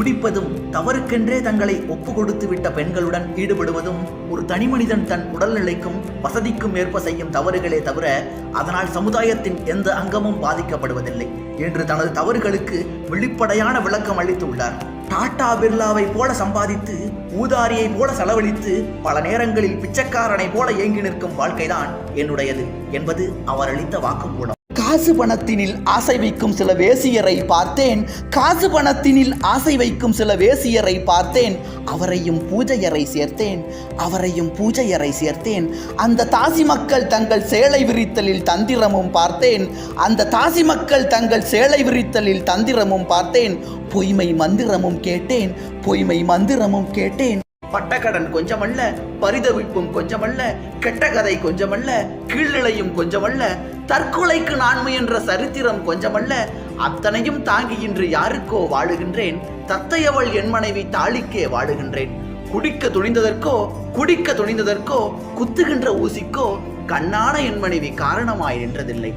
குடிப்பதும் தவறுக்கென்றே தங்களை ஒப்பு கொடுத்து விட்ட பெண்களுடன் ஈடுபடுவதும் ஒரு தனிமனிதன் தன் உடல்நிலைக்கும் வசதிக்கும் ஏற்ப செய்யும் தவறுகளே தவிர அதனால் சமுதாயத்தின் எந்த அங்கமும் பாதிக்கப்படுவதில்லை என்று தனது தவறுகளுக்கு வெளிப்படையான விளக்கம் அளித்துள்ளார் டாடா பிர்லாவை போல சம்பாதித்து ஊதாரியை போல செலவழித்து பல நேரங்களில் பிச்சைக்காரனை போல ஏங்கி நிற்கும் வாழ்க்கைதான் என்னுடையது என்பது அவர் அளித்த வாக்குமூலம். காசு பணத்தினில் ஆசை வைக்கும் சில வேசியரை பார்த்தேன். காசு பணத்தினில் ஆசை வைக்கும் சில வேசியரை பார்த்தேன். அவரையும் பூஜையரை சேர்த்தேன். அவரையும் பூஜையரை சேர்த்தேன். அந்த தாசி மக்கள் தங்கள் சேலை விரித்தலில் தந்திரமும் பார்த்தேன். அந்த தாசி மக்கள் தங்கள் சேலை விரித்தலில் தந்திரமும் பார்த்தேன். பொய்மை மந்திரமும் கேட்டேன். பொய்மை மந்திரமும் கேட்டேன். பட்டக்கடன் கொஞ்சமல்ல பரிதவிப்பும் கொஞ்சமல்ல கெட்ட கதை கொஞ்சமல்ல கீழ்நிலையும் கொஞ்சமல்ல தற்கொலைக்கு நான் முயன்ற சரித்திரம் கொஞ்சமல்ல அத்தனையும் தாங்கி இன்று யாருக்கோ வாழுகின்றேன் தத்தையவள் என் மனைவி தாளிக்கே வாழுகின்றேன். குடிக்க துணிந்ததற்கோ குடிக்க துணிந்ததற்கோ குத்துகின்ற ஊசிக்கோ கண்ணான என் மனைவி காரணமாய் நின்றதில்லை.